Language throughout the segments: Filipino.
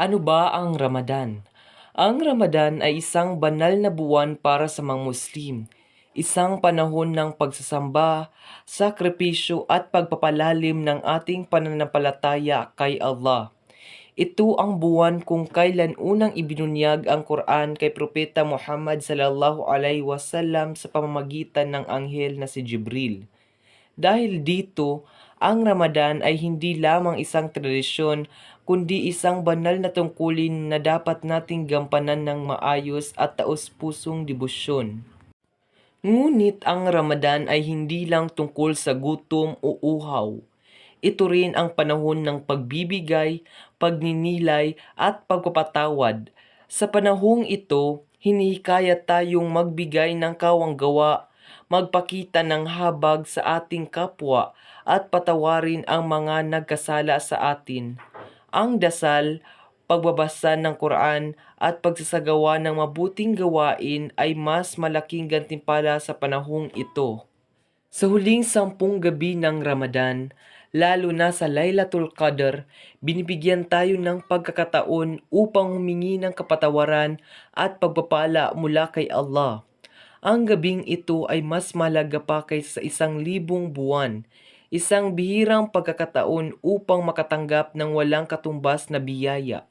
Ano ba ang Ramadan? Ang Ramadan ay isang banal na buwan para sa mga Muslim. Isang panahon ng pagsasamba, sakripisyo at pagpapalalim ng ating pananampalataya kay Allah. Ito ang buwan kung kailan unang ibinunyag ang Quran kay Propeta Muhammad sallallahu alaihi wasallam sa pamamagitan ng anghel na si Jibril. Dahil dito, ang Ramadan ay hindi lamang isang tradisyon kundi isang banal na tungkulin na dapat nating gampanan ng maayos at taos-pusong debosyon. Ngunit ang Ramadan ay hindi lang tungkol sa gutom o uhaw. Ito rin ang panahon ng pagbibigay, pagninilay at pagpapatawad. Sa panahong ito, hinihikayat tayong magbigay ng kawanggawa, magpakita ng habag sa ating kapwa at patawarin ang mga nagkasala sa atin. Ang dasal, pagbabasa ng Quran at pagsasagawa ng mabuting gawain ay mas malaking gantimpala sa panahong ito. Sa huling sampung gabi ng Ramadan, lalo na sa Laylatul Qadr, binibigyan tayo ng pagkakataon upang humingi ng kapatawaran at pagpapala mula kay Allah. Ang gabing ito ay mas mahalaga pa kaysa sa isang libong buwan, isang bihirang pagkakataon upang makatanggap ng walang katumbas na biyaya.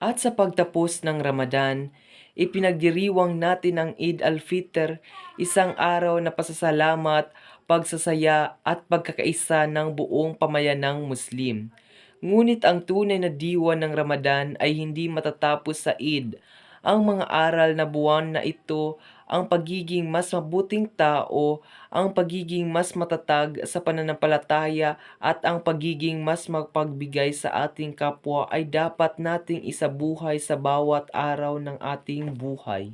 At sa pagtapos ng Ramadan, ipinagdiriwang natin ang Eid al-Fitr, isang araw na pasasalamat, pagsasaya at pagkakaisa ng buong pamayanang Muslim. Ngunit ang tunay na diwa ng Ramadan ay hindi matatapos sa Eid. Ang mga aral na buwan na ito ang pagiging mas mabuting tao, ang pagiging mas matatag sa pananampalataya at ang pagiging mas mapagbigay sa ating kapwa ay dapat nating isabuhay sa bawat araw ng ating buhay.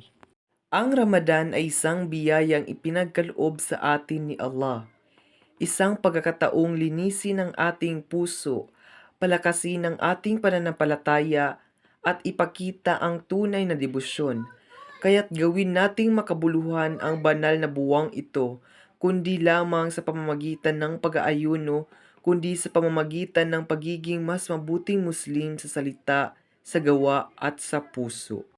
Ang Ramadan ay isang biyayang ipinagkaloob sa atin ni Allah. Isang pagkakataong linisin ang ating puso, palakasin ang ating pananampalataya at ipakita ang tunay na debosyon. Kaya't gawin nating makabuluhan ang banal na buwang ito, kundi lamang sa pamamagitan ng pag-aayuno, kundi sa pamamagitan ng pagiging mas mabuting Muslim sa salita, sa gawa at sa puso.